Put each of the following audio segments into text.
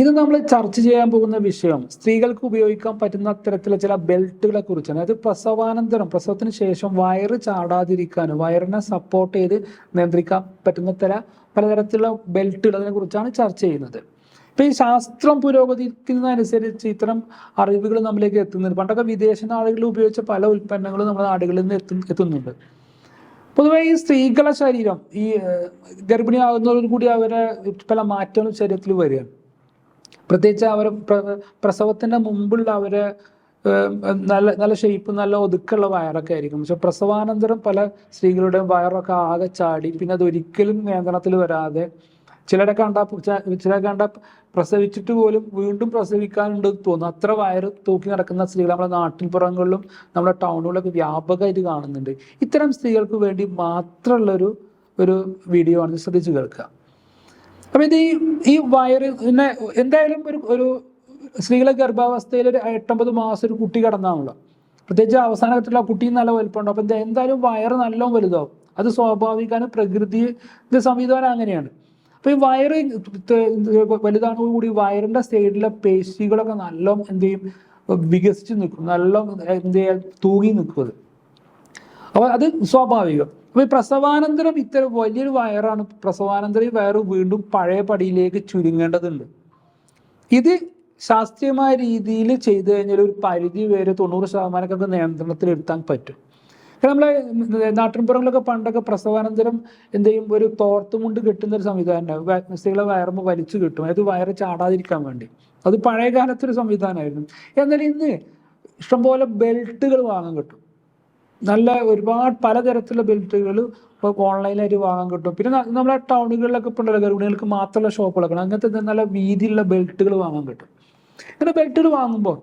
ഇത് നമ്മൾ ചർച്ച ചെയ്യാൻ പോകുന്ന വിഷയം സ്ത്രീകൾക്ക് ഉപയോഗിക്കാൻ പറ്റുന്ന തരത്തിലെ ചില ബെൽറ്റുകളെ കുറിച്ചാണ്. അതായത് പ്രസവാനന്തരം പ്രസവത്തിന് ശേഷം വയറ് ചാടാതിരിക്കാനും വയറിനെ സപ്പോർട്ട് ചെയ്ത് നിയന്ത്രിക്കാൻ പറ്റുന്ന തര പലതരത്തിലുള്ള ബെൽറ്റുകൾ അതിനെ കുറിച്ചാണ് ചർച്ച ചെയ്യുന്നത്. ഇപ്പൊ ഈ ശാസ്ത്രം പുരോഗമിക്കുന്നതനുസരിച്ച് ഇത്തരം അറിവുകൾ നമ്മളിലേക്ക് എത്തുന്നുണ്ട്. പണ്ടൊക്കെ വിദേശ നാടുകളിൽ ഉപയോഗിച്ച പല ഉൽപ്പന്നങ്ങളും നമ്മുടെ നാടുകളിൽ നിന്ന് എത്തു എത്തുന്നുണ്ട്. പൊതുവെ ഈ സ്ത്രീകളുടെ ശരീരം ഈ ഗർഭിണിയാകുന്നതോടു കൂടി അവരെ പല മാറ്റങ്ങളും ശരീരത്തിൽ വരികയാണ്. പ്രത്യേകിച്ച് അവർ പ്ര- പ്രസവത്തിന്റെ മുമ്പുള്ള അവർ നല്ല നല്ല ഷേപ്പ് നല്ല ഒതുക്കുള്ള വയറൊക്കെ ആയിരിക്കും. പക്ഷെ പ്രസവാനന്തരം പല സ്ത്രീകളുടെയും വയറൊക്കെ ആകെ ചാടി. പിന്നെ അത് ഒരിക്കലും നിയന്ത്രണത്തിൽ വരാതെ ചിലരെ കണ്ട ചിലരെ കണ്ട പ്രസവിച്ചിട്ട് പോലും വീണ്ടും പ്രസവിക്കാനുണ്ട് തോന്നുന്നു. അത്ര വയറ് തൂക്കി നടക്കുന്ന സ്ത്രീകൾ നമ്മുടെ നാട്ടിൻ പുറങ്ങളിലും നമ്മുടെ ടൗണുകളിലൊക്കെ വ്യാപകമായിട്ട് കാണുന്നുണ്ട്. ഇത്തരം സ്ത്രീകൾക്ക് വേണ്ടി മാത്രമുള്ളൊരു ഒരു വീഡിയോ ആണ്. ശ്രദ്ധിച്ചു കേൾക്കുക. അപ്പൊ ഇത് ഈ ഈ വയറ് പിന്നെ എന്തായാലും ഒരു ഒരു സ്ത്രീകളെ ഗർഭാവസ്ഥയിൽ ഒരു എട്ടൊമ്പത് മാസം ഒരു കുട്ടി കിടന്നാണല്ലോ. പ്രത്യേകിച്ച് അവസാന ഘട്ടത്തിൽ ആ കുട്ടി നല്ല വലുപ്പമുണ്ട്. അപ്പൊ എന്തായാലും വയറ് നല്ലോം വലുതാവും. അത് സ്വാഭാവികമാണ് പ്രകൃതി ഇത് സംവിധാനം അങ്ങനെയാണ്. അപ്പൊ ഈ വയറ് വലുതാണോടുകൂടി വയറിന്റെ സൈഡിലെ പേശികളൊക്കെ നല്ല എന്ത് ചെയ്യും വികസിച്ച് നിൽക്കും. നല്ല എന്ത് ചെയ്യാൻ തൂങ്ങി നിൽക്കും അപ്പോൾ അത് സ്വാഭാവികം. അപ്പൊ ഈ പ്രസവാനന്തരം ഇത്തരം വലിയൊരു വയറാണ്. പ്രസവാനന്തരം ഈ വയറ് വീണ്ടും പഴയ പടിയിലേക്ക് ചുരുങ്ങേണ്ടതുണ്ട്. ഇത് ശാസ്ത്രീയമായ രീതിയിൽ ചെയ്തു കഴിഞ്ഞാൽ ഒരു പരിധി വരെ തൊണ്ണൂറ് ശതമാനമൊക്കെ നിയന്ത്രണത്തിൽ എടുത്താൻ പറ്റും. നമ്മളെ നാട്ടിൻപുറങ്ങളിലൊക്കെ പണ്ടൊക്കെ പ്രസവാനന്തരം എന്ത് ചെയ്യും? ഒരു തോർത്തുമുണ്ട് കെട്ടുന്ന ഒരു സംവിധാനം ഉണ്ടാവും. വ- സ്ത്രീകളെ വയറുമ്പ് വലിച്ചു കിട്ടും. അത് വയറ് ചാടാതിരിക്കാൻ വേണ്ടി. അത് പഴയ കാലത്തൊരു സംവിധാനമായിരുന്നു. എന്നാൽ ഇന്ന് ഇഷ്ടംപോലെ ബെൽറ്റുകൾ വാങ്ങാൻ കിട്ടും. നല്ല ഒരുപാട് പലതരത്തിലുള്ള ബെൽറ്റുകൾ ഇപ്പോൾ ഓൺലൈനായിട്ട് വാങ്ങാൻ കിട്ടും. പിന്നെ നമ്മളെ ടൗണുകളിലൊക്കെ ഇപ്പോൾ ഉണ്ടല്ലോ ഗർഭിണികൾക്ക് മാത്രമുള്ള ഷോപ്പുകളൊക്കെ. അങ്ങനത്തെ നല്ല വീതിയുള്ള ബെൽറ്റുകൾ വാങ്ങാൻ കിട്ടും. ഇങ്ങനെ ബെൽറ്റുകൾ വാങ്ങുമ്പോൾ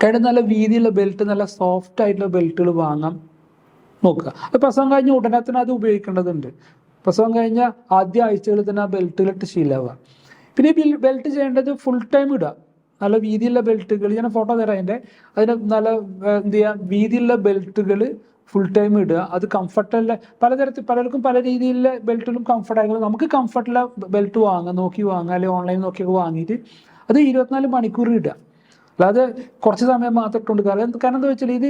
കഴിഞ്ഞ നല്ല വീതിയുള്ള ബെൽറ്റ് നല്ല സോഫ്റ്റ് ആയിട്ടുള്ള ബെൽറ്റുകൾ വാങ്ങാം നോക്കുക. അത് പ്രസവം കഴിഞ്ഞ ഉടനെ തന്നെ അത് ഉപയോഗിക്കേണ്ടതുണ്ട്. പ്രസവം കഴിഞ്ഞ ആദ്യ ആഴ്ചകളിൽ തന്നെ ആ ബെൽറ്റുകളിട്ട് ശീലാവുക പിന്നെ ഈ ബെൽറ്റ് ചെയ്യേണ്ടത് ഫുൾ ടൈം ഇടുക. നല്ല വീതിയുള്ള ബെൽറ്റുകൾ ഞാൻ ഫോട്ടോ തരാം അതിന്റെ അതിന് നല്ല എന്ത് ചെയ്യുക വീതിയുള്ള ബെൽറ്റുകൾ ഫുൾ ടൈം ഇടുക. അത് കംഫർട്ടല്ല പലതരത്തിൽ പലർക്കും പല രീതിയിലുള്ള ബെൽറ്റിലും കംഫർട്ട് ആയിരിക്കും നമുക്ക് കംഫർട്ടുള്ള ബെൽറ്റ് വാങ്ങാം നോക്കി വാങ്ങാം അല്ലെങ്കിൽ ഓൺലൈൻ നോക്കിയൊക്കെ വാങ്ങിയിട്ട് അത് ഇരുപത്തിനാല് മണിക്കൂർ ഇടുക. അല്ലാതെ കുറച്ച് സമയം മാത്രം ഇട്ടുകൊണ്ട് കാരണം കാരണം എന്താ വെച്ചാൽ ഇത്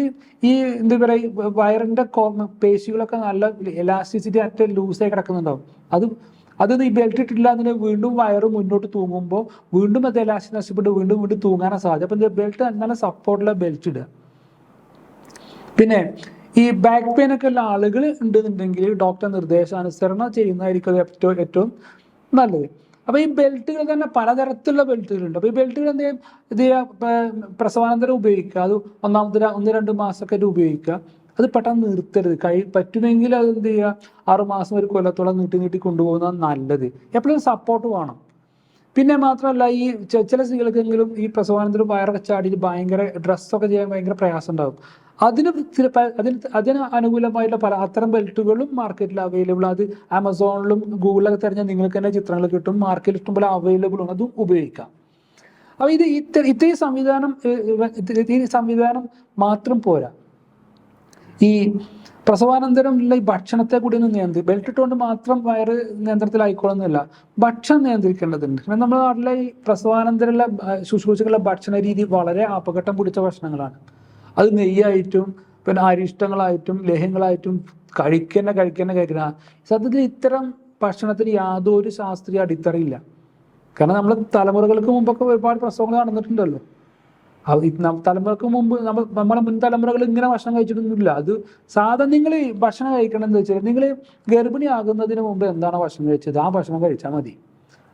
ഈ എന്താ പറയുക വയറിന്റെ പേശികളൊക്കെ നല്ല എലാസ്റ്റിസിറ്റി അറ്റ ലൂസായി കിടക്കുന്നുണ്ടാവും. അത് അത് ഈ ബെൽറ്റ് ഇട്ടില്ല അതിന് വീണ്ടും വയറ് മുന്നോട്ട് തൂങ്ങുമ്പോൾ വീണ്ടും അത് എലാസ്റ്റിക് നഷ്ടപ്പെട്ട് വീണ്ടും വീണ്ടും തൂങ്ങാനാണ് സാധ്യത. അപ്പം ബെൽറ്റ് നല്ല സപ്പോർട്ടുള്ള ബെൽറ്റ് ഇടുക. പിന്നെ ഈ ബാക്ക് പെയിൻ ഒക്കെ ഉള്ള ആളുകൾ ഉണ്ടെന്നുണ്ടെങ്കിൽ ഡോക്ടർ നിർദ്ദേശാനുസരണം ചെയ്യുന്നതായിരിക്കും ഏറ്റവും ഏറ്റവും നല്ലത്. അപ്പൊ ഈ ബെൽറ്റുകൾ തന്നെ പലതരത്തിലുള്ള ബെൽറ്റുകളുണ്ട് അപ്പൊ ഈ ബെൽറ്റുകൾ എന്ത് ചെയ്യും? ഇത് പ്രസവാനന്തരം ഉപയോഗിക്കുക. അത് ഒന്നാമത്തെ ഒന്ന് രണ്ട് മാസമൊക്കെ ഉപയോഗിക്കുക. അത് പെട്ടെന്ന് നിർത്തരുത്. കഴി പറ്റുമെങ്കിൽ അത് എന്ത് ചെയ്യുക? ആറുമാസം ഒരു കൊല്ലത്തോളം നീട്ടി നീട്ടി കൊണ്ടുപോകുന്നതാണ് നല്ലത്. എപ്പോഴും സപ്പോർട്ട് വേണം. പിന്നെ മാത്രമല്ല ഈ ചില സ്ത്രീകൾക്കെങ്കിലും ഈ പ്രസവാനന്തരം വയറൊക്കെ ചാടിയിട്ട് ഭയങ്കര ഡ്രസ്സൊക്കെ ചെയ്യാൻ ഭയങ്കര പ്രയാസം ഉണ്ടാകും അതിന് അതിന് അതിന് അനുകൂലമായിട്ടുള്ള പല അത്തരം ബെൽറ്റുകളും മാർക്കറ്റിൽ അവൈലബിൾ അത് ആമസോണിലും ഗൂഗിളിലൊക്കെ തിരഞ്ഞാൽ നിങ്ങൾക്ക് തന്നെ ചിത്രങ്ങൾ കിട്ടും. മാർക്കറ്റിൽ ഇഷ്ടംപോലെ അവൈലബിൾ ആണ് അതും ഉപയോഗിക്കാം. അപ്പോൾ ഇത് ഇത്ര ഇത്രയും സംവിധാനം ഈ സംവിധാനം മാത്രം പോരാ. ഈ പ്രസവാനന്തരം ഉള്ള ഈ ഭക്ഷണത്തെ കൂടി ഒന്ന് നിയന്ത്രി ബെൽറ്റ് ഇട്ടുകൊണ്ട് മാത്രം വയറ് നിയന്ത്രണത്തിലായിക്കോളുന്നില്ല ഭക്ഷണം നിയന്ത്രിക്കേണ്ടതുണ്ട്. കാരണം നമ്മുടെ നാട്ടിലെ ഈ പ്രസവാനന്തരമുള്ള ശുശ്രൂഷകളുടെ ഭക്ഷണ രീതി വളരെ അപകടം പിടിച്ച ഭക്ഷണങ്ങളാണ്. അത് നെയ്യായിട്ടും പിന്നെ അരിഷ്ടങ്ങളായിട്ടും ലേഹ്യങ്ങളായിട്ടും കഴിക്കുന്ന കഴിക്കുന്ന കഴിക്കുന്ന. സത്യത്തിൽ ഇത്തരം ഭക്ഷണത്തിന് യാതൊരു ശാസ്ത്രീയ അടിത്തറയില്ല. കാരണം നമ്മൾ തലമുറകൾക്ക് മുമ്പൊക്കെ ഒരുപാട് പ്രസവങ്ങൾ നടന്നിട്ടുണ്ടല്ലോ. തലമുറയ്ക്ക് മുമ്പ് നമ്മൾ നമ്മുടെ മുൻ തലമുറകൾ ഇങ്ങനെ ഭക്ഷണം കഴിച്ചിട്ടൊന്നുമില്ല. അത് സാധാരണ നിങ്ങൾ ഭക്ഷണം കഴിക്കണം എന്ന് വെച്ചാൽ നിങ്ങൾ ഗർഭിണി ആകുന്നതിന് മുമ്പ് എന്താണ് ഭക്ഷണം കഴിച്ചത്? ആ ഭക്ഷണം കഴിച്ചാൽ മതി.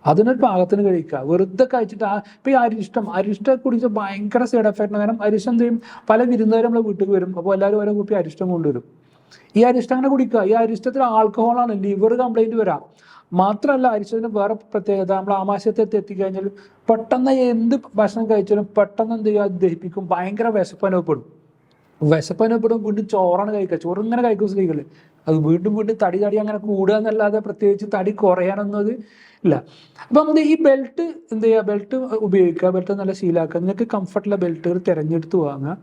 അതിനൊരു പാകത്തിന് കഴിക്കുക. വെറുതെ കഴിച്ചിട്ട് ആ ഇപ്പൊ ഈ അരിഷ്ടം അരിഷ്ടം കുടിച്ച് ഭയങ്കര സൈഡ് എഫക്റ്റ് കാരണം അരിഷ്ടം എന്ത് ചെയ്യും? പല വിരുന്നുകാരും നമ്മളെ വീട്ടിൽ വരും. അപ്പോൾ എല്ലാവരും ഓരോ കുപ്പി അരിഷ്ടം കൊണ്ടുവരും. ഈ അരിഷ്ടം അങ്ങനെ കുടിക്കുക. ഈ അരിഷ്ടത്തിൽ ആൽക്കഹോളാണ് ലിവർ കംപ്ലൈന്റ് വരാം. മാത്രമല്ല അരിച്ചതിന് വേറെ പ്രത്യേകത നമ്മൾ ആമാശയത്തെ എത്തിക്കഴിഞ്ഞാൽ പെട്ടെന്ന് എന്ത് ഭക്ഷണം കഴിച്ചാലും പെട്ടെന്ന് എന്ത് ചെയ്യുക ദഹിപ്പിക്കും. ഭയങ്കര വിശപ്പ് അനുഭവപ്പെടും. വിശപ്പ് അനുഭവപ്പെടും വീണ്ടും ചോറാണ് കഴിക്കുക. ചോറ് ഇങ്ങനെ കഴിക്കും സ്ത്രീകൾ അത് വീണ്ടും വീണ്ടും തടി തടി അങ്ങനെ കൂടുക എന്നല്ലാതെ പ്രത്യേകിച്ച് തടി കുറയാനൊന്നും അത് ഇല്ല. അപ്പം നമുക്ക് ഈ ബെൽറ്റ് എന്ത് ചെയ്യുക? ബെൽറ്റ് ഉപയോഗിക്കുക. ബെൽറ്റ് നല്ല ശീലാക്കുക. നിങ്ങൾക്ക് കംഫർട്ടുള്ള ബെൽറ്റുകൾ തിരഞ്ഞെടുത്ത് വാങ്ങുക.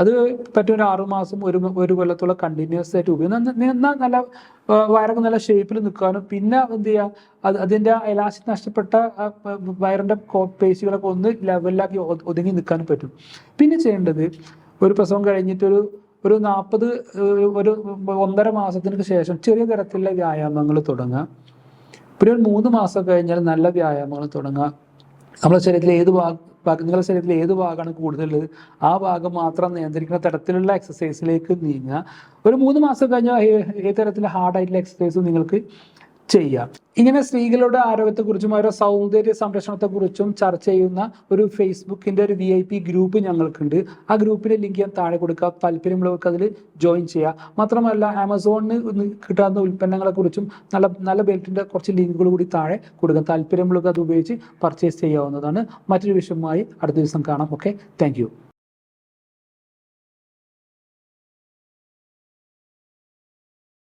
അത് പറ്റും ഒരു ആറുമാസം ഒരു ഒരു കൊല്ലത്തോളം കണ്ടിന്യൂസ് ആയിട്ട് ഉപയോഗിക്കും എന്നാൽ നല്ല വയറൊക്കെ നല്ല ഷേപ്പിൽ നിൽക്കാനും പിന്നെ എന്ത് ചെയ്യുക? അത് അതിന്റെ എലാസ്റ്റിക് നഷ്ടപ്പെട്ട വയറിന്റെ പേശികളൊക്കെ ഒന്ന് ലെവലിലാക്കി ഒതുങ്ങി നിൽക്കാനും പറ്റും. പിന്നെ ചെയ്യേണ്ടത് ഒരു പ്രസവം കഴിഞ്ഞിട്ടൊരു ഒരു നാൽപ്പത് ഒരു ഒന്നര മാസത്തിന് ശേഷം ചെറിയ തരത്തിലുള്ള വ്യായാമങ്ങൾ തുടങ്ങുക. പിന്നെ ഒരു മൂന്ന് മാസം കഴിഞ്ഞാൽ നല്ല വ്യായാമങ്ങൾ തുടങ്ങുക. നമ്മുടെ ശരീരത്തിൽ ഏത് ഭാഗം നിങ്ങളുടെ ശരീരത്തിൽ ഏത് ഭാഗമാണ് കൂടുതലുള്ളത് ആ ഭാഗം മാത്രം നിയന്ത്രിക്കുന്ന തരത്തിലുള്ള എക്സസൈസിലേക്ക് നീങ്ങുക. ഒരു മൂന്ന് മാസം കഴിഞ്ഞാൽ ഏത് തരത്തിലുള്ള ഹാർഡായിട്ടുള്ള എക്സസൈസും നിങ്ങൾക്ക് ചെയ്യാം ഇങ്ങനെ സ്ത്രീകളുടെ ആരോഗ്യത്തെക്കുറിച്ചും അവരുടെ സൗന്ദര്യ സംരക്ഷണത്തെക്കുറിച്ചും ചർച്ച ചെയ്യുന്ന ഒരു ഫേസ്ബുക്കിന്റെ ഒരു വി ഐ പി ഗ്രൂപ്പ് ഞങ്ങൾക്കുണ്ട്. ആ ഗ്രൂപ്പിന്റെ ലിങ്ക് ഞാൻ താഴെ കൊടുക്കുക താല്പര്യമുള്ളവർക്ക് അതിൽ ജോയിൻ ചെയ്യുക മാത്രമല്ല ആമസോണിന് കിട്ടാവുന്ന ഉൽപ്പന്നങ്ങളെ കുറിച്ചും നല്ല നല്ല ബെൽറ്റിന്റെ കുറച്ച് ലിങ്കുകൾ കൂടി താഴെ കൊടുക്കുക താല്പര്യമുള്ളവർക്ക് അത് ഉപയോഗിച്ച് പർച്ചേസ് ചെയ്യാവുന്നതാണ്. മറ്റൊരു വിഷയമായി അടുത്ത ദിവസം കാണാം. Okay thank